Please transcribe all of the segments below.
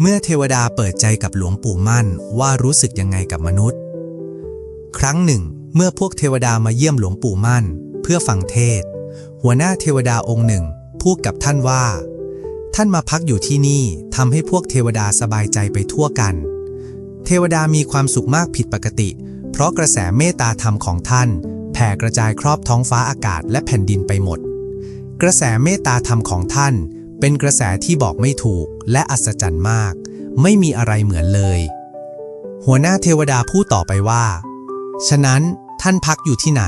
เมื่อเทวดาเปิดใจกับหลวงปู่มั่นว่ารู้สึกยังไงกับมนุษย์ ครั้งหนึ่ง เมื่อพวกเทวดามาเยี่ยมหลวงปู่มั่น เพื่อฟังเทศ หัวหน้าเทวดาองค์หนึ่งพูดกับท่านว่า ท่านมาพักอยู่ที่นี่ทำให้พวกเทวดาสบายใจไปทั่วกัน เทวดามีความสุขมากผิดปกติ เพราะกระแสเมตตาธรรมของท่านแผ่กระจายครอบท้องฟ้าอากาศและแผ่นดินไปหมด กระแสเมตตาธรรมของท่าน เป็นกระแสที่บอกไม่ถูกและอัศจรรย์มาก ไม่มีอะไรเหมือนเลย หัวหน้าเทวดาพูดต่อไปว่า ฉะนั้นท่านพักอยู่ที่ไหน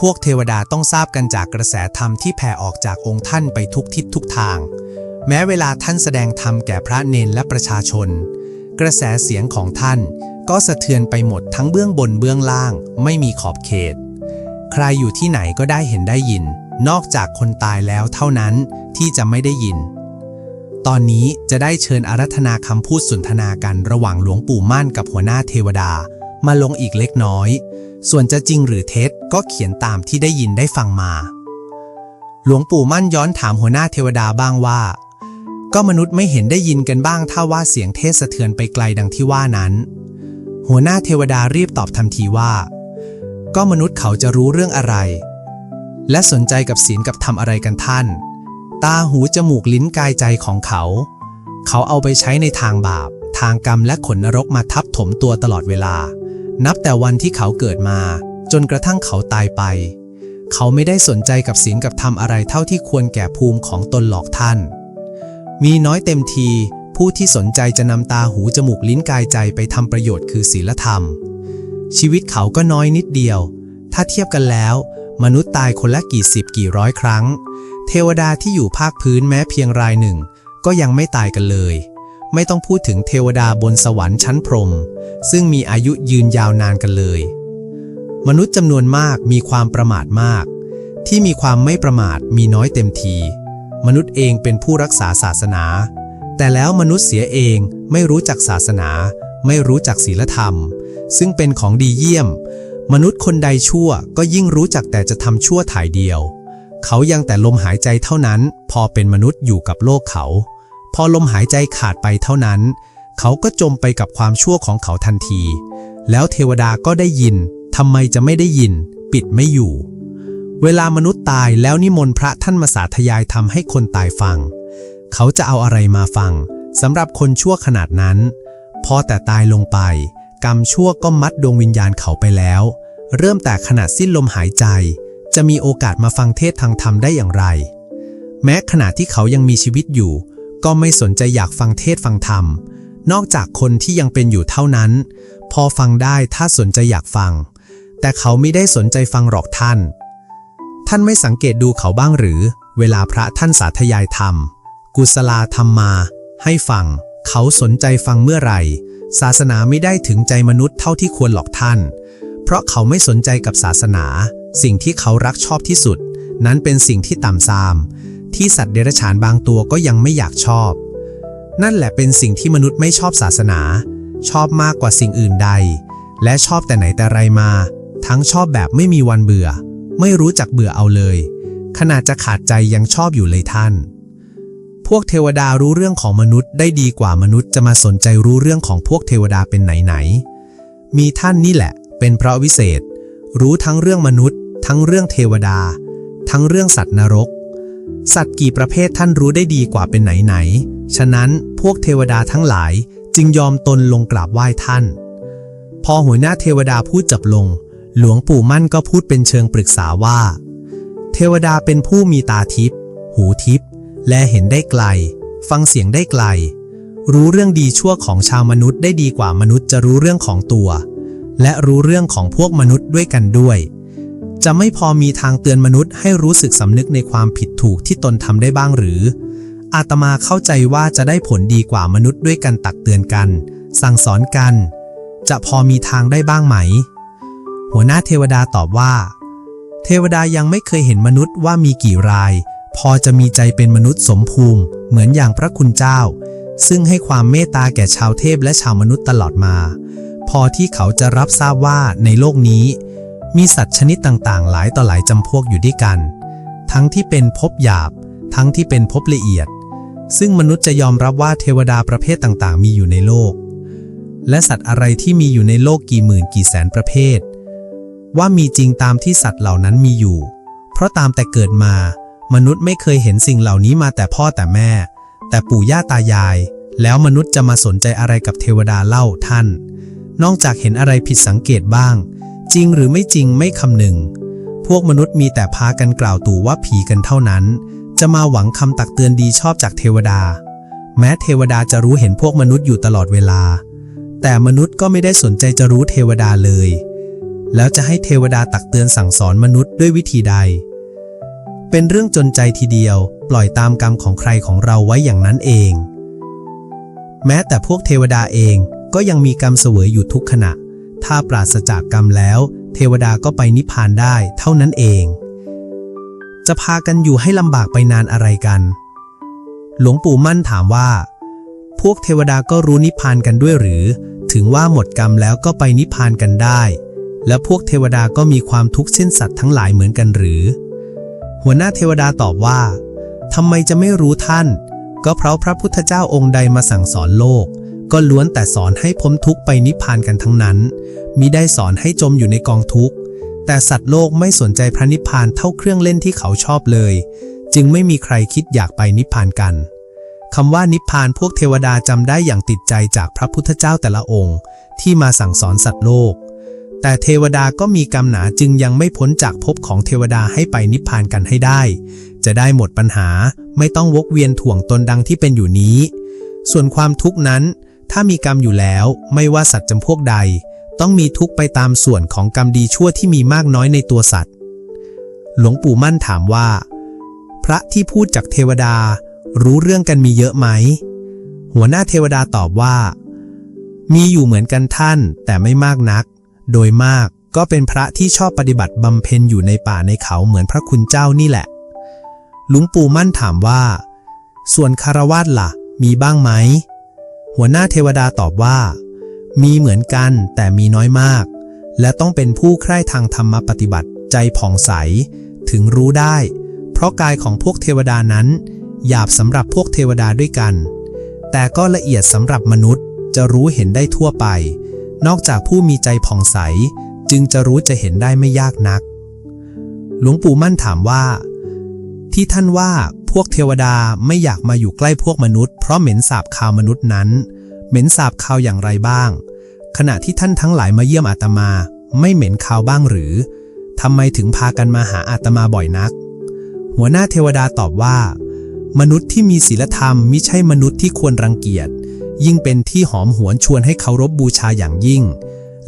พวกเทวดาต้องทราบกันจากกระแสธรรมที่แผ่ออกจากองค์ท่านไปทุกทิศทุกทาง แม้เวลาท่านแสดงธรรมแก่พระเนนและประชาชน กระแสเสียงของท่านก็สะเทือนไปหมดทั้งเบื้องบนเบื้องล่าง ไม่มีขอบเขต ใครอยู่ที่ไหนก็ได้เห็นได้ยิน นอกจากคนตายแล้วเท่านั้นที่จะไม่ได้ยิน ตอนนี้จะได้เชิญอารัธนาคำพูดสนทนากันระหว่างหลวงปู่มั่นกับหัวหน้าเทวดา มาลงอีกเล็กน้อย ส่วนจะจริงหรือเท็จก็เขียนตามที่ได้ยินได้ฟังมา หลวงปู่มั่นย้อนถามหัวหน้าเทวดาบ้างว่า ก็มนุษย์ไม่เห็นได้ยินกันบ้างถ้าว่าเสียงเทศสะเทือนไปไกลดังที่ว่านั้น หัวหน้าเทวดารีบตอบทันทีว่า ก็มนุษย์เขาจะรู้เรื่องอะไร และสนใจกับศีลกับธรรมอะไรกันท่าน ตาหูจมูกลิ้นกายใจของเขา เขาเอาไปใช้ในทางบาป ทางกรรมและขนนรกมาทับถมตัวตลอดเวลา นับแต่วันที่เขาเกิดมา จนกระทั่งเขาตายไป เขาไม่ได้สนใจกับศีลกับธรรมอะไรเท่าที่ควรแก่ภูมิของตนหลอกท่าน มีน้อยเต็มทีผู้ที่สนใจจะนำตาหูจมูกลิ้นกายใจไปทำประโยชน์คือศีลธรรม ชีวิตเขาก็น้อยนิดเดียว ถ้าเทียบกันแล้ว มนุษย์ตายคนละกี่สิบกี่ร้อยครั้ง เทวดาที่อยู่ภาคพื้นแม้เพียงรายหนึ่ง ก็ยังไม่ตายกันเลย ไม่ต้องพูดถึงเทวดาบนสวรรค์ชั้นพรหมซึ่งมีอายุยืนยาวนานกันเลย มนุษย์จำนวนมากมีความประมาทมาก ที่มีความไม่ประมาทมีน้อยเต็มที มนุษย์เองเป็นผู้รักษาศาสนา แต่แล้วมนุษย์เสียเองไม่รู้จักศาสนา ไม่รู้จักศีลธรรม ซึ่งเป็นของดีเยี่ยม มนุษย์คนใดชั่วก็ยิ่งรู้จักแต่จะทำชั่วถ่ายเดียว เขายังแต่ลมหายใจเท่านั้น พอเป็นมนุษย์อยู่กับโลกเขา พอลมหายใจขาดไปเท่านั้น เขาก็จมไปกับความชั่วของเขาทันที แล้วเทวดาก็ได้ยินทำไมจะไม่ได้ยิน ปิดไม่อยู่ เวลามนุษย์ตายแล้วนิมนต์พระท่านมาสาธยายทำให้คนตายฟัง เขาจะเอาอะไรมาฟังสำหรับคนชั่วขนาดนั้น พอแต่ตายลงไป กรรมชั่วก็มัดดวงวิญญาณเขาไปแล้ว เริ่มแต่ขณะสิ้นลมหายใจ จะมีโอกาสมาฟังเทศทางธรรมได้อย่างไร แม้ขณะที่เขายังมีชีวิตอยู่ ก็ไม่สนใจอยากฟังเทศฟังธรรม นอกจากคนที่ยังเป็นอยู่เท่านั้น พอฟังได้ถ้าสนใจอยากฟัง แต่เขาไม่ได้สนใจฟังหรอกท่าน ท่านไม่สังเกตดูเขาบ้างหรือ เวลาพระท่านสาธยายธรรม กุศลาธรรมมา ให้ฟัง เขาสนใจฟังเมื่อไหร่ ศาสนาไม่ได้ถึงใจมนุษย์เท่าที่ควรหรอกท่าน เพราะเขาไม่สนใจกับศาสนา สิ่งที่เขารักชอบที่สุด นั้นเป็นสิ่งที่ต่ำซาม ที่สัตว์เดรัจฉานบางตัวก็ยังไม่อยากชอบ นั่นแหละเป็นสิ่งที่มนุษย์ไม่ชอบศาสนา ชอบมากกว่าสิ่งอื่นใด และชอบแต่ไหนแต่ไรมา ทั้งชอบแบบไม่มีวันเบื่อ ไม่รู้จักเบื่อเอาเลย ขนาดจะขาดใจยังชอบอยู่เลยท่าน พวกเทวดารู้เรื่องของมนุษย์ได้ดีกว่ามนุษย์จะมาสนใจรู้เรื่องของพวกเทวดาเป็นไหนๆ มีท่านนี่แหละ เป็นพระวิเศษ รู้ทั้งเรื่องมนุษย์ ทั้งเรื่องเทวดา ทั้งเรื่องสัตว์นรก สัตว์กี่ประเภทท่านรู้ได้ดีกว่าเป็นไหนๆ ฉะนั้นพวกเทวดาทั้งหลายจึงยอมตนลงกราบไหว้ท่าน พอหัวหน้าเทวดาพูดจับลง หลวงปู่มั่นก็พูดเป็นเชิงปรึกษาว่า เทวดาเป็นผู้มีตาทิพย์หูทิพย์ และเห็นได้ไกล ฟังเสียงได้ไกล รู้เรื่องดีชั่วของชาวมนุษย์ได้ดีกว่ามนุษย์จะรู้เรื่องของตัว และรู้เรื่องของพวกมนุษย์ด้วยกันด้วย จะไม่พอมีทางเตือนมนุษย์ให้รู้สึกสำนึกในความผิดถูกที่ตนทำได้บ้างหรือ อาตมาเข้าใจว่าจะได้ผลดีกว่ามนุษย์ด้วยกันตักเตือนกัน สั่งสอนกัน จะพอมีทางได้บ้างไหม หัวหน้าเทวดาตอบว่า เทวดายังไม่เคยเห็นมนุษย์ว่ามีกี่ราย พอจะมีใจเป็นมนุษย์สมภูมิ เหมือนอย่างพระคุณเจ้า ซึ่งให้ความเมตตาแก่ชาวเทพและชาวมนุษย์ตลอดมา พอที่เขาจะรับทราบว่าในโลกนี้ มีสัตว์ชนิดต่างๆ หลายต่อหลายจำพวกอยู่ด้วยกัน ทั้งที่เป็นภพหยาบ ทั้งที่เป็นภพละเอียด ซึ่งมนุษย์จะยอมรับว่าเทวดาประเภทต่างๆ มีอยู่ในโลก และสัตว์อะไรที่มีอยู่ในโลกกี่หมื่นกี่แสนประเภท ว่ามีจริงตามที่สัตว์เหล่านั้นมีอยู่ เพราะตามแต่เกิดมา มนุษย์ไม่เคยเห็นสิ่งเหล่านี้มาแต่พ่อแต่แม่ แต่ปู่ย่าตายาย แล้วมนุษย์จะมาสนใจอะไรกับเทวดาเล่าท่าน นอกจากเห็นอะไรผิดสังเกตบ้าง จริงหรือไม่จริงไม่คำหนึ่ง พวกมนุษย์มีแต่พากันกล่าวตู่ว่าผีกันเท่านั้น จะมาหวังคำตักเตือนดีชอบจากเทวดา แม้เทวดาจะรู้เห็นพวกมนุษย์อยู่ตลอดเวลา แต่มนุษย์ก็ไม่ได้สนใจจะรู้เทวดาเลย แล้วจะให้เทวดาตักเตือนสั่งสอนมนุษย์ด้วยวิธีใด เป็นเรื่องจนใจทีเดียว ปล่อยตามกรรมของใครของเราไว้อย่างนั้นเอง แม้แต่พวกเทวดาเองก็ยังมีกรรมเสวยอยู่ทุกขณะ ถ้าปราศจากกรรมแล้ว เทวดาก็ไปนิพพานได้เท่านั้นเอง จะพากันอยู่ให้ลำบากไปนานอะไรกัน หลวงปู่มั่นถามว่า พวกเทวดาก็รู้นิพพานกันด้วยหรือ ถึงว่าหมดกรรมแล้วก็ไปนิพพานกันได้ และพวกเทวดาก็มีความทุกข์เช่นสัตว์ทั้งหลายเหมือนกันหรือ หัวหน้าเทวดาตอบว่าทำไมจะไม่รู้ท่าน ก็เพราะพระพุทธเจ้าองค์ใดมาสั่งสอนโลก ก็ล้วนแต่สอนให้พ้นทุกข์ไปนิพพานกันทั้งนั้นมิได้สอนให้จมอยู่ในกองทุกข์แต่สัตว์โลกไม่สนใจพระนิพพานเท่าเครื่องเล่นที่เขาชอบเลย จึงไม่มีใครคิดอยากไปนิพพานกันคำว่านิพพานพวกเทวดาจำได้อย่างติดใจจากพระพุทธเจ้าแต่ละองค์ ที่มาสั่งสอนสัตว์โลก แต่เทวดาก็มีกรรมหนาจึงยังไม่พ้นจากภพของเทวดาให้ไปนิพพานกันให้ได้ จะได้หมดปัญหาไม่ต้องวกเวียนถ่วงตนดังที่เป็นอยู่นี้ ส่วนความทุกข์นั้น ถ้ามีกรรมอยู่แล้วไม่ว่าสัตว์จำพวกใด ต้องมีทุกข์ไปตามส่วนของกรรมดีชั่วที่มีมากน้อยในตัวสัตว์ หลวงปู่มั่นถามว่า พระที่พูดจากเทวดา รู้เรื่องกันมีเยอะไหม หัวหน้าเทวดาตอบว่า มีอยู่เหมือนกันท่านแต่ไม่มากนัก โดยมากก็เป็นพระที่ชอบปฏิบัติบำเพ็ญอยู่ในป่าในเขาเหมือนพระคุณเจ้านี่แหละ หลวงปู่มั่นถามว่า ส่วนคารวาสล่ะ มีบ้างไหม หัวหน้าเทวดาตอบว่า มีเหมือนกันแต่มีน้อยมาก และต้องเป็นผู้ใคร่ทางธรรมปฏิบัติใจผ่องใส ถึงรู้ได้ เพราะกายของพวกเทวดานั้น หยาบสำหรับพวกเทวดาด้วยกัน แต่ก็ละเอียดสำหรับมนุษย์จะรู้เห็นได้ทั่วไป นอกจากผู้มีใจผ่องใสจึงจะรู้จะเห็นได้ไม่ยากนัก หลวงปู่มั่นถามว่า ที่ท่านว่าพวกเทวดาไม่อยากมาอยู่ใกล้พวกมนุษย์เพราะเหม็นสาบคาวมนุษย์นั้น เหม็นสาบคาวอย่างไรบ้าง ขณะที่ท่านทั้งหลายมาเยี่ยมอาตมา ไม่เหม็นคาวบ้างหรือทำไมถึงพากันมาหาอาตมาบ่อยนัก หัวหน้าเทวดาตอบว่า มนุษย์ที่มีศีลธรรมมิใช่มนุษย์ที่ควรรังเกียจ ยิ่งเป็นที่หอมหวนชวนให้เคารพบูชาอย่างยิ่ง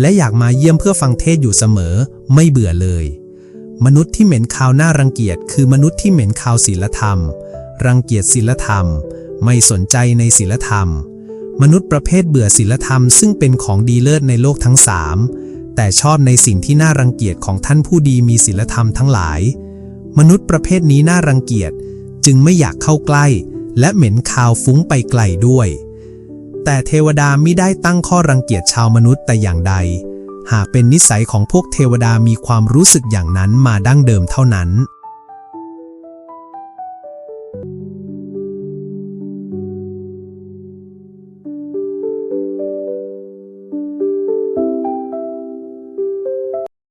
และอยากมาเยี่ยมเพื่อฟังเทศอยู่เสมอ ไม่เบื่อเลย มนุษย์ที่เหม็นคาวน่ารังเกียจ คือมนุษย์ที่เหม็นคาวศีลธรรม รังเกียจศีลธรรม ไม่สนใจในศีลธรรม มนุษย์ประเภทเบื่อศีลธรรม ซึ่งเป็นของดีเลิศในโลกทั้งสามแต่ชอบในสิ่งที่น่ารังเกียจของท่านผู้ดีมีศีลธรรมทั้งหลาย มนุษย์ประเภทนี้น่ารังเกียจ จึงไม่อยากเข้าใกล้ และเหม็นคาวฟุ้งไปไกลด้วย แต่เทวดาไม่ได้ตั้งข้อรังเกียจชาวมนุษย์แต่อย่างใด หากเป็นนิสัยของพวกเทวดามีความรู้สึกอย่างนั้นมาดั้งเดิมเท่านั้น